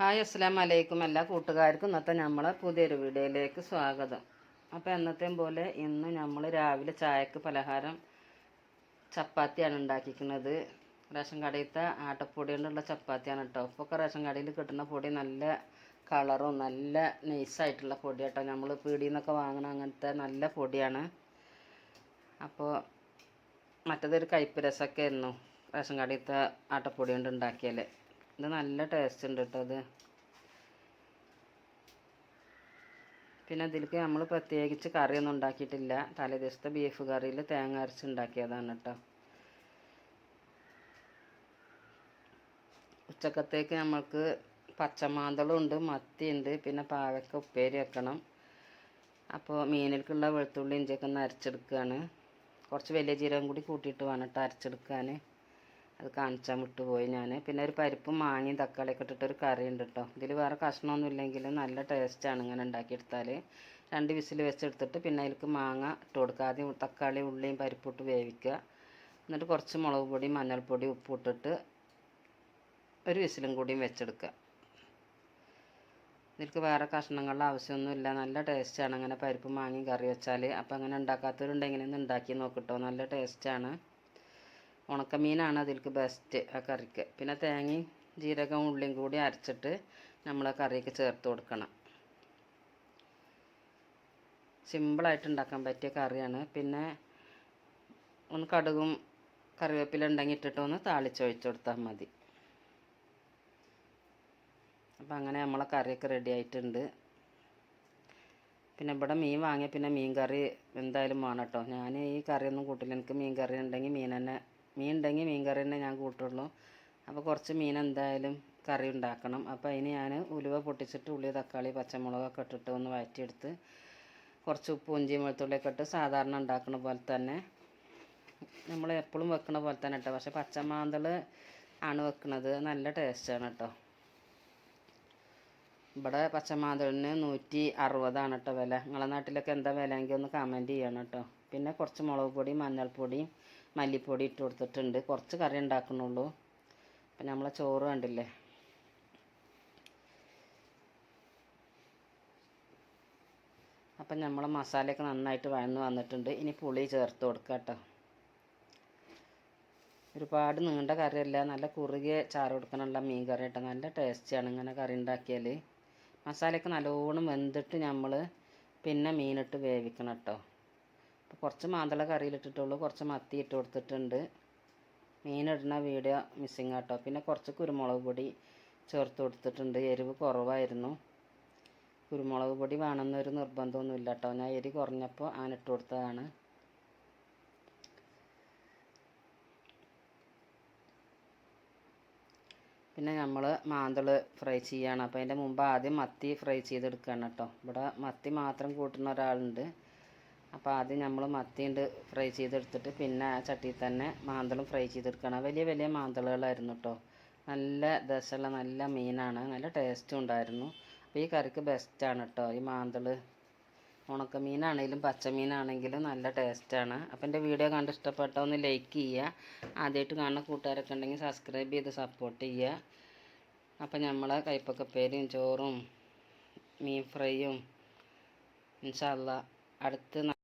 Hi അസ്സാം വലൈക്കും എല്ലാ കൂട്ടുകാർക്കും ഇന്നത്തെ നമ്മളെ പുതിയൊരു വീഡിയോയിലേക്ക് സ്വാഗതം. അപ്പോൾ എന്നത്തെയും പോലെ ഇന്ന് നമ്മൾ രാവിലെ ചായക്ക് പലഹാരം ചപ്പാത്തിയാണ് ഉണ്ടാക്കിക്കുന്നത്. റേഷൻ കടയിലത്തെ ആട്ടപ്പൊടി കൊണ്ടുള്ള ചപ്പാത്തിയാണ് കേട്ടോ ഇപ്പോൾ ഒക്കെ റേഷൻ കടയിൽ കിട്ടുന്ന പൊടി നല്ല കളറും നല്ല നൈസായിട്ടുള്ള പൊടി കേട്ടോ നമ്മൾ പീടിയിൽ നിന്നൊക്കെ വാങ്ങണ അങ്ങനത്തെ നല്ല പൊടിയാണ്. അപ്പോൾ മറ്റേതൊരു കയ്പ്പ് രസമൊക്കെ ആയിരുന്നു റേഷൻ കടയിലത്തെ ആട്ടപ്പൊടി കൊണ്ട് ഉണ്ടാക്കിയാൽ ഇത് നല്ല ടേസ്റ്റ് ഉണ്ട് കേട്ടോ ഇത് പിന്നെ ഇതിലേക്ക് നമ്മൾ പ്രത്യേകിച്ച് കറിയൊന്നും ഉണ്ടാക്കിയിട്ടില്ല. തലേ ദിവസത്തെ ബീഫ് കറിയിൽ തേങ്ങ അരച്ച് ഉണ്ടാക്കിയതാണ് കേട്ടോ ഉച്ചക്കത്തേക്ക് നമ്മൾക്ക് പച്ചമാന്തളുണ്ട് മത്തിയുണ്ട് പിന്നെ പാവയ്ക്ക ഉപ്പേരി വെക്കണം. അപ്പോൾ മീനിലേക്കുള്ള വെളുത്തുള്ളി ഇഞ്ചിയൊക്കെ ഒന്ന് അരച്ചെടുക്കുകയാണ് കുറച്ച് വലിയ ജീരകം കൂടി കൂട്ടിയിട്ട് വേണം കേട്ടോ അരച്ചെടുക്കാൻ അത് കാണിച്ചാൽ വിട്ടുപോയി ഞാൻ പിന്നെ ഒരു പരിപ്പും മാങ്ങയും തക്കാളിയൊക്കെ ഇട്ടിട്ടൊരു കറി ഉണ്ട് കേട്ടോ ഇതിൽ വേറെ കഷ്ണമൊന്നും ഇല്ലെങ്കിലും നല്ല ടേസ്റ്റാണ് ഇങ്ങനെ ഉണ്ടാക്കിയെടുത്താൽ രണ്ട് വിസിൽ വെച്ചെടുത്തിട്ട് പിന്നെ അതിലേക്ക് മാങ്ങ ഇട്ട് കൊടുക്കുക. ആദ്യം തക്കാളി ഉള്ളിയും പരിപ്പിട്ട് വേവിക്കുക. എന്നിട്ട് കുറച്ച് മുളക് പൊടി മഞ്ഞൾപ്പൊടി ഉപ്പ് ഇട്ടിട്ട് ഒരു വിസിലും കൂടിയും വെച്ചെടുക്കുക. ഇതിലേക്ക് വേറെ കഷ്ണങ്ങളുടെ ആവശ്യമൊന്നുമില്ല. നല്ല ടേസ്റ്റാണ് അങ്ങനെ പരിപ്പ് മാങ്ങയും കറി വെച്ചാൽ അപ്പോൾ അങ്ങനെ ഉണ്ടാക്കാത്തവരുണ്ടെങ്കിൽ ഒന്ന് ഉണ്ടാക്കി നോക്കിട്ടോ നല്ല ടേസ്റ്റാണ് ഉണക്കമീനാണ് അതിൽക്ക് ബെസ്റ്റ് ആ കറിക്ക്. പിന്നെ തേങ്ങയും ജീരകവും ഉള്ളിയും കൂടി അരച്ചിട്ട് നമ്മൾ ആ കറിക്ക് ചേർത്ത് കൊടുക്കണം. സിമ്പിളായിട്ട് ഉണ്ടാക്കാൻ പറ്റിയ കറിയാണ്. പിന്നെ ഒന്ന് കടുകും കറിവേപ്പില ഉണ്ടെങ്കിൽ ഇട്ടിട്ട് ഒന്ന് താളിച്ചൊഴിച്ച് കൊടുത്താൽ മതി. അപ്പം അങ്ങനെ നമ്മളെ കറിയൊക്കെ റെഡി ആയിട്ടുണ്ട്. പിന്നെ ഇവിടെ മീൻ വാങ്ങിയ പിന്നെ മീൻ കറി എന്തായാലും വേണം കേട്ടോ. ഞാൻ ഈ കറിയൊന്നും കൂട്ടില്ല. എനിക്ക് മീൻ കറി ഉണ്ടെങ്കിൽ മീൻ തന്നെ മീൻ ഉണ്ടെങ്കിൽ മീൻ കറി തന്നെ ഞാൻ കൂട്ടുള്ളൂ. അപ്പോൾ കുറച്ച് മീൻ എന്തായാലും കറി ഉണ്ടാക്കണം. അപ്പോൾ അതിന് ഞാൻ ഉലുവ പൊട്ടിച്ചിട്ട് ഉള്ളി തക്കാളി പച്ചമുളകൊക്കെ ഇട്ടിട്ട് ഒന്ന് വഴറ്റിയെടുത്ത് കുറച്ച് ഉപ്പും ഇഞ്ചിയും വെളുത്തുള്ളിയൊക്കെ ഇട്ട് സാധാരണ ഉണ്ടാക്കുന്ന പോലെ തന്നെ നമ്മൾ എപ്പോഴും വെക്കണ പോലെ തന്നെ കേട്ടോ പക്ഷേ പച്ചമാന്തൾ ആണ് വെക്കുന്നത് നല്ല ടേസ്റ്റാണ് കേട്ടോ ഇവിടെ പച്ചമാന്തളിന് നൂറ്റി അറുപതാണ് കേട്ടോ വില. നിങ്ങളെ നാട്ടിലൊക്കെ എന്താ വില എങ്കിൽ ഒന്ന് കമന്റ് ചെയ്യണം കേട്ടോ പിന്നെ കുറച്ച് മുളക് പൊടി മഞ്ഞൾപ്പൊടി മല്ലിപ്പൊടി ഇട്ട് കൊടുത്തിട്ടുണ്ട്. കുറച്ച് കറി ഉണ്ടാക്കുന്നുള്ളൂ അപ്പം നമ്മളെ ചോറ് കണ്ടില്ലേ? അപ്പം നമ്മളെ മസാലയൊക്കെ നന്നായിട്ട് വഴന്ന് വന്നിട്ടുണ്ട്. ഇനി പുളി ചേർത്ത് കൊടുക്കുക കേട്ടോ ഒരുപാട് നീണ്ട കറിയല്ല നല്ല കുറുകിയ ചാറ് കൊടുക്കാനുള്ള മീൻ കറി കേട്ടോ നല്ല ടേസ്റ്റിയാണ് ഇങ്ങനെ കറി ഉണ്ടാക്കിയാൽ മസാലയൊക്കെ നല്ലോണം വെന്തിട്ട് നമ്മൾ പിന്നെ മീനിട്ട് വേവിക്കണം കേട്ടോ അപ്പോൾ കുറച്ച് മാന്തള കറിയിലിട്ടിട്ടുള്ളൂ. കുറച്ച് മത്തി ഇട്ട് കൊടുത്തിട്ടുണ്ട്. മീനിടുന്ന വീഡിയോ മിസ്സിങ് കേട്ടോ പിന്നെ കുറച്ച് കുരുമുളക് പൊടി ചേർത്ത് കൊടുത്തിട്ടുണ്ട്. എരിവ് കുറവായിരുന്നു. കുരുമുളക് പൊടി വേണമെന്നൊരു നിർബന്ധമൊന്നുമില്ല കേട്ടോ ഞാൻ എരി കുറഞ്ഞപ്പോൾ ആനിട്ട് കൊടുത്തതാണ്. പിന്നെ നമ്മൾ മാന്തൾ ഫ്രൈ ചെയ്യാണ്. അപ്പോൾ അതിന്റെ മുമ്പ് ആദ്യം മത്തി ഫ്രൈ ചെയ്തെടുക്കുകയാണ് കേട്ടോ ഇവിടെ മത്തി മാത്രം കൂട്ടുന്ന ഒരാളുണ്ട്. അപ്പോൾ ആദ്യം നമ്മൾ മത്തി ഉണ്ട് ഫ്രൈ ചെയ്തെടുത്തിട്ട് പിന്നെ ആ ചട്ടിയിൽ തന്നെ മാന്തളും ഫ്രൈ ചെയ്തെടുക്കണം. വലിയ വലിയ മാന്തളുകളായിരുന്നു കേട്ടോ നല്ല ദശമുള്ള നല്ല മീനാണ്. നല്ല ടേസ്റ്റും ഉണ്ടായിരുന്നു. അപ്പോൾ ഈ കറിക്ക് ബെസ്റ്റാണ് കേട്ടോ ഈ മാന്തൾ ഉണക്കമീനാണെങ്കിലും പച്ചമീനാണെങ്കിലും നല്ല ടേസ്റ്റാണ് അപ്പോൾ എന്റെ വീഡിയോ കണ്ട് ഇഷ്ടപ്പെട്ട ഒന്ന് ലൈക്ക് ചെയ്യുക ആദ്യമായിട്ട് കാണുന്ന കൂട്ടുകാരൊക്കെ ഉണ്ടെങ്കിൽ സബ്സ്ക്രൈബ് ചെയ്ത് സപ്പോർട്ട് ചെയ്യുക അപ്പോൾ നമ്മളെ കൈപ്പക്കപ്പേരും ചോറും മീൻ ഫ്രൈയും ഇൻഷല്ല അടുത്ത്